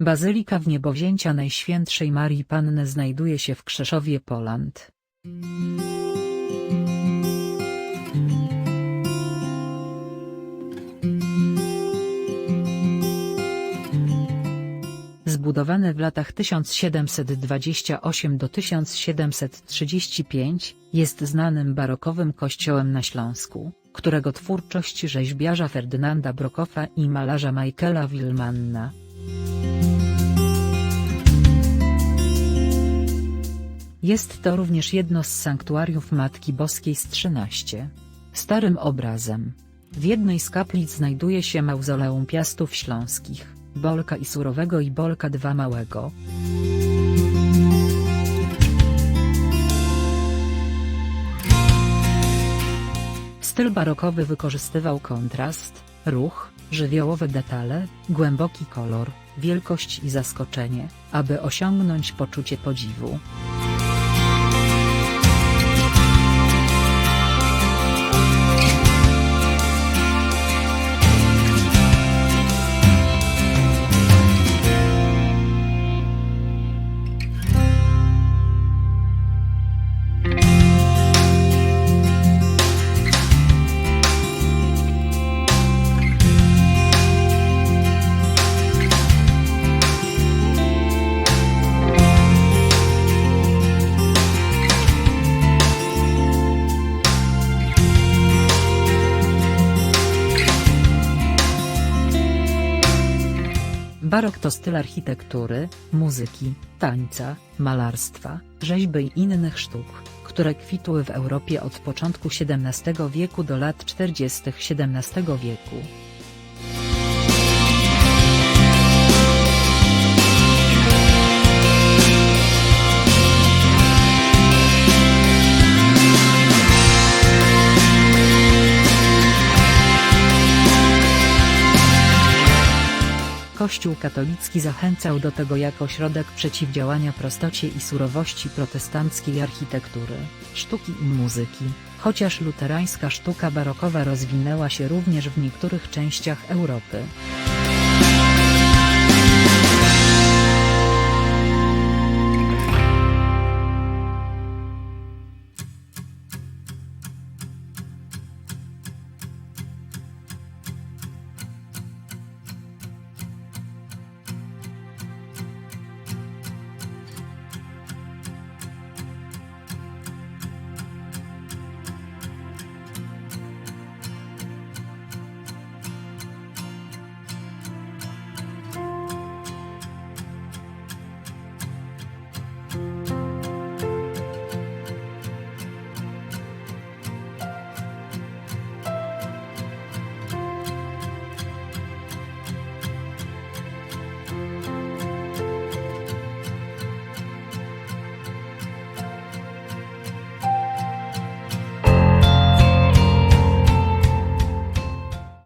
Bazylika Wniebowzięcia Najświętszej Marii Panny znajduje się w Krzeszowie Poland. Zbudowane w latach 1728 do 1735, jest znanym barokowym kościołem na Śląsku, którego twórczość rzeźbiarza Ferdynanda Brokofa i malarza Michaela Wilmanna. Jest to również jedno z sanktuariów Matki Boskiej z 13. Starym obrazem. W jednej z kaplic znajduje się mauzoleum Piastów Śląskich, Bolka i Surowego i Bolka II Małego. Styl barokowy wykorzystywał kontrast, ruch, żywiołowe detale, głęboki kolor, wielkość i zaskoczenie, aby osiągnąć poczucie podziwu. Barok to styl architektury, muzyki, tańca, malarstwa, rzeźby i innych sztuk, które kwitły w Europie od początku XVII wieku do lat 40. XVII wieku. Kościół katolicki zachęcał do tego jako środek przeciwdziałania prostocie i surowości protestanckiej architektury, sztuki i muzyki, chociaż luterańska sztuka barokowa rozwinęła się również w niektórych częściach Europy.